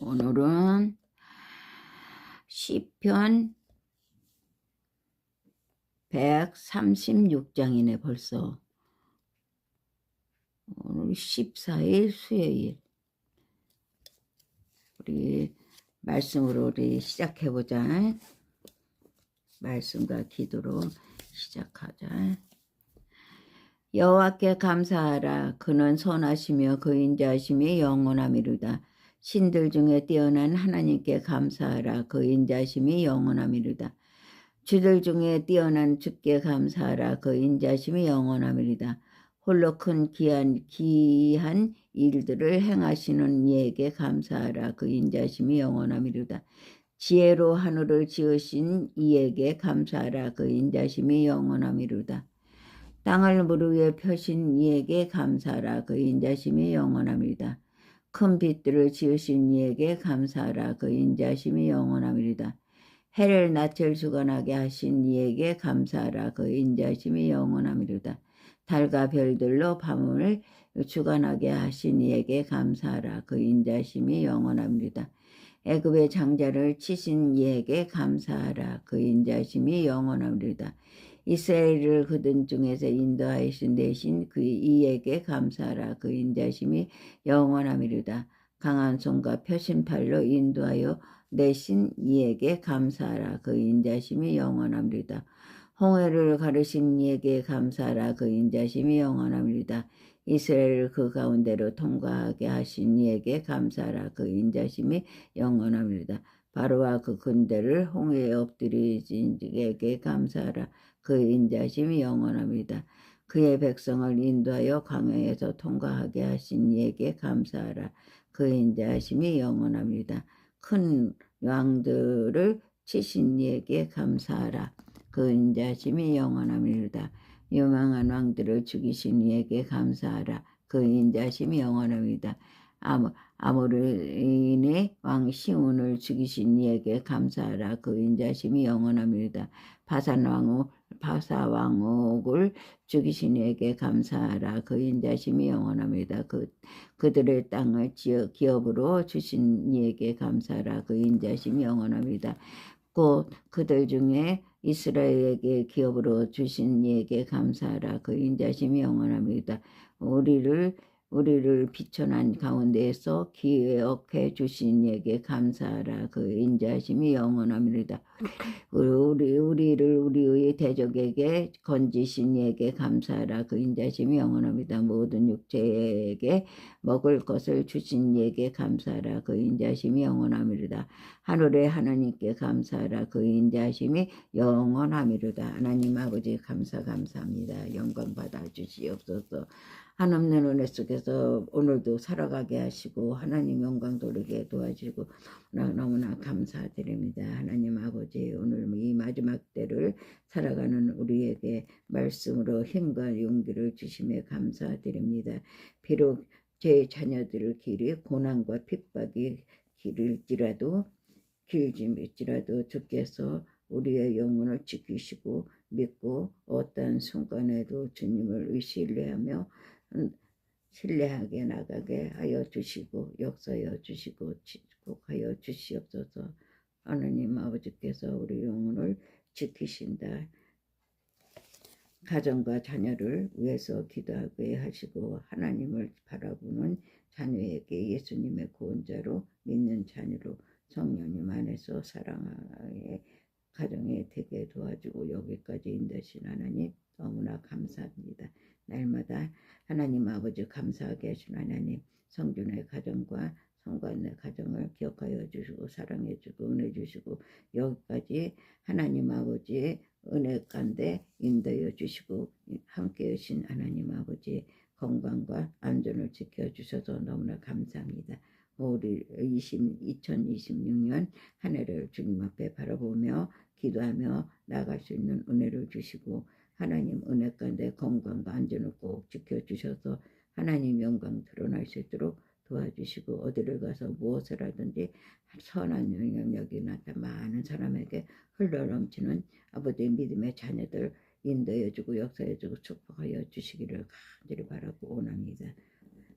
오늘은 시편 136장이네 벌써. 오늘 14일 수요일. 우리 말씀으로 우리 시작해 보자. 말씀과 기도로 시작하자. 여호와께 감사하라. 그는 선하시며 그 인자심이 영원함이로다. 신들 중에 뛰어난 하나님께 감사하라. 그 인자심이 영원함이로다. 주들 중에 뛰어난 주께 감사하라. 그 인자심이 영원함이로다. 홀로 큰 귀한 귀한 일들을 행하시는 이에게 감사하라. 그 인자심이 영원함이로다. 지혜로 하늘을 지으신 이에게 감사하라. 그 인자심이 영원함이로다. 땅을 물 위에 펴신 이에게 감사하라. 그 인자심이 영원함이로다. 큰 빛들을 지으신 이에게 감사하라. 그 인자심이 영원함이로다. 해를 낯을 주관하게 하신 이에게 감사하라. 그 인자심이 영원함이로다. 달과 별들로 밤을 주관하게 하신 이에게 감사하라. 그 인자심이 영원합니다. 애굽의 장자를 치신 이에게 감사하라. 그 인자심이 영원합니다. 이스라엘을 그들 중에서 인도하신 대신 그 이에게 감사하라. 그 인자심이 영원함이로다. 강한 손과 펴신 팔로 인도하여 내신 이에게 감사하라. 그 인자심이 영원합니다. 홍해를 가르신 이에게 감사하라. 그 인자심이 영원합니다. 이스라엘을 그 가운데로 통과하게 하신 이에게 감사하라. 그 인자심이 영원합니다. 바로와 그 군대를 홍해에 엎드리신 이에게 감사하라. 그 인자심이 영원합니다. 그의 백성을 인도하여 광야에서 통과하게 하신 이에게 감사하라. 그 인자심이 영원합니다. 큰 왕들을 치신 이에게 감사하라. 그 인자심이 영원함이로다. 유망한 왕들을 죽이신 이에게 감사하라. 그 인자심이 영원합니다. 아모, 아모르인의 왕 시온을 죽이신 이에게 감사하라. 그 인자심이 영원합니다. 바산 왕후 바사 왕옥을 죽이신 이에게 감사하라. 그 인자심이 영원합니다. 그 그들의 땅을 지어 기업으로 주신 이에게 감사하라. 그 인자심이 영원합니다. 곧 그들 중에 이스라엘에게 기업으로 주신 이에게 감사하라. 그 인자심이 영원합니다. 우리를 우리를 비천한 가운데에서 기억해 주신 이에게 감사하라. 그 인자심이 영원합니다. 우리 우리를 우리의 대적에게 건지신 이에게 감사하라. 그 인자심이 영원합니다. 모든 육체에게 먹을 것을 주신 이에게 감사하라. 그 인자심이 영원함이로다. 하늘의 하나님께 감사하라. 그 인자심이 영원함이로다. 하나님 아버지 감사 감사합니다. 영광 받아 주시옵소서. 한없는 은혜 속에서 오늘도 살아가게 하시고 하나님 영광 돌리게 도와주고 너무나 감사드립니다. 하나님 아버지 오늘 이 마지막 때를 살아가는 우리에게 말씀으로 힘과 용기를 주심에 감사드립니다. 비록 제 자녀들의 길이 고난과 핍박이 길을지라도 길지밀지라도 주께서 우리의 영혼을 지키시고 믿고 어떤 순간에도 주님을 의신뢰하며 신뢰하게 나가게 하여 주시고 역사하여 주시고 축복하여 주시옵소서 하나님 아버지께서 우리 영혼을 지키신다. 가정과 자녀를 위해서 기도하게 하시고 하나님을 바라보는 자녀에게 예수님의 구원자로 믿는 자녀로 성령님 안에서 사랑의 가정에 되게 도와주고 여기까지 인도하신 하나님 너무나 감사합니다. 날마다 하나님 아버지 감사하게 하신 하나님 성준의 가정과 성관의 가정을 기억하여 주시고 사랑해 주고 은혜 주시고 여기까지 하나님 아버지의 은혜 가운데 인도해 주시고 함께 하신 하나님 아버지의 건강과 안전을 지켜주셔서 너무나 감사합니다. 우리 20, 2026년 한 해를 주님 앞에 바라보며 기도하며 나갈 수 있는 은혜를 주시고 하나님 은혜 가운데 건강과 안전을 꼭 지켜주셔서 하나님 영광 드러날 수 있도록 도와주시고 어디를 가서 무엇을 하든지 선한 영향력이 나타 많은 사람에게 흘러넘치는 아버지의 믿음의 자녀들 인도해주고 역사해주고 축복하여 주시기를 간절히 바라고 원합니다.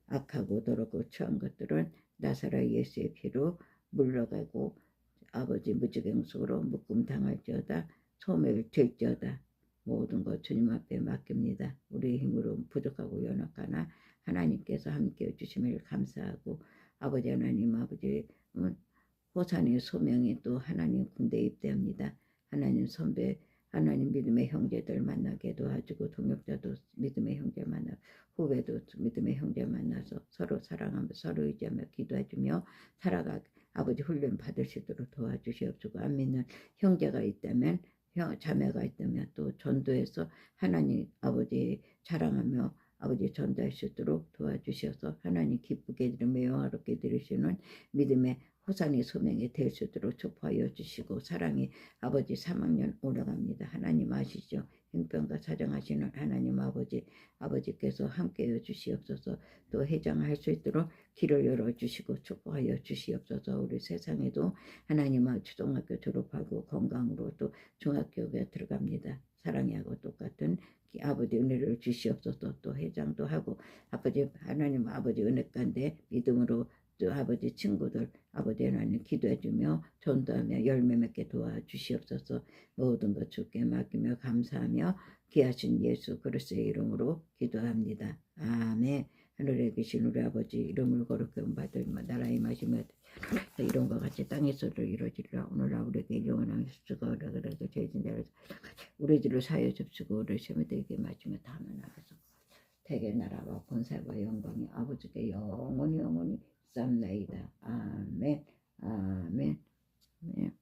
악하고 더럽고 추한 것들은 나사라 예수의 피로 물러가고 아버지 무지갱속으로 묶음 당할지어다 소멸 될지어다 모든 것 주님 앞에 맡깁니다. 우리의 힘으로 부족하고 연약하나 하나님께서 함께 해 주심을 감사하고 아버지 하나님 아버지 음, 호산의 소명이 또 하나님 군대에 입대합니다. 하나님 선배 하나님 믿음의 형제들 만나게 도와주고 동역자도 믿음의 형제 만나 후배도 믿음의 형제 만나서 서로 사랑하며 서로 의지하며 기도해주며 살아가 아버지 훈련 받을 수 있도록 도와주시옵시고 안 믿는 형제가 있다면 형, 자매가 있다면 또 전도해서 하나님 아버지 자랑하며 아버지 전도할 수 있도록 도와주셔서 하나님 기쁘게 들으며 영화롭게 들으시는 믿음의 호산의 소명이 될수 있도록 축복하여 주시고 사랑이 아버지 3학년 올라갑니다. 하나님 아시죠? 행병과 사정하시는 하나님 아버지 아버지께서 함께해 주시옵소서 또 해장할 수 있도록 길을 열어주시고 축복하여 주시옵소서 우리 세상에도 하나님 아 초등학교 졸업하고 건강으로 또 중학교에 들어갑니다. 사랑하고 똑같은 아버지 은혜를 주시옵소서 또 해장도 하고 아버지 하나님 아버지 은혜가인데 믿음으로 또 아버지 친구들 아버지 하나님 기도해주며 전도하며 열매 맺게 도와주시옵소서. 모든 것 주께 맡기며 감사하며 귀하신 예수 그리스도의 이름으로 기도합니다. 아멘. 하늘에 계신 우리 아버지 이름을 거룩히 받을 나라의 마시며 이름과 같이 땅에서도 이루어지리라. 오늘날 우리에게 영원한 수가 오라 그래 저희 진대로 우리 들을 사여 줍시고 우리 세미되게 마시며 다음에 나가서 대개 나라와 권세와 영광이 아버지께 영원히 영원히 쌈나이다. 아멘. 아멘. 아멘.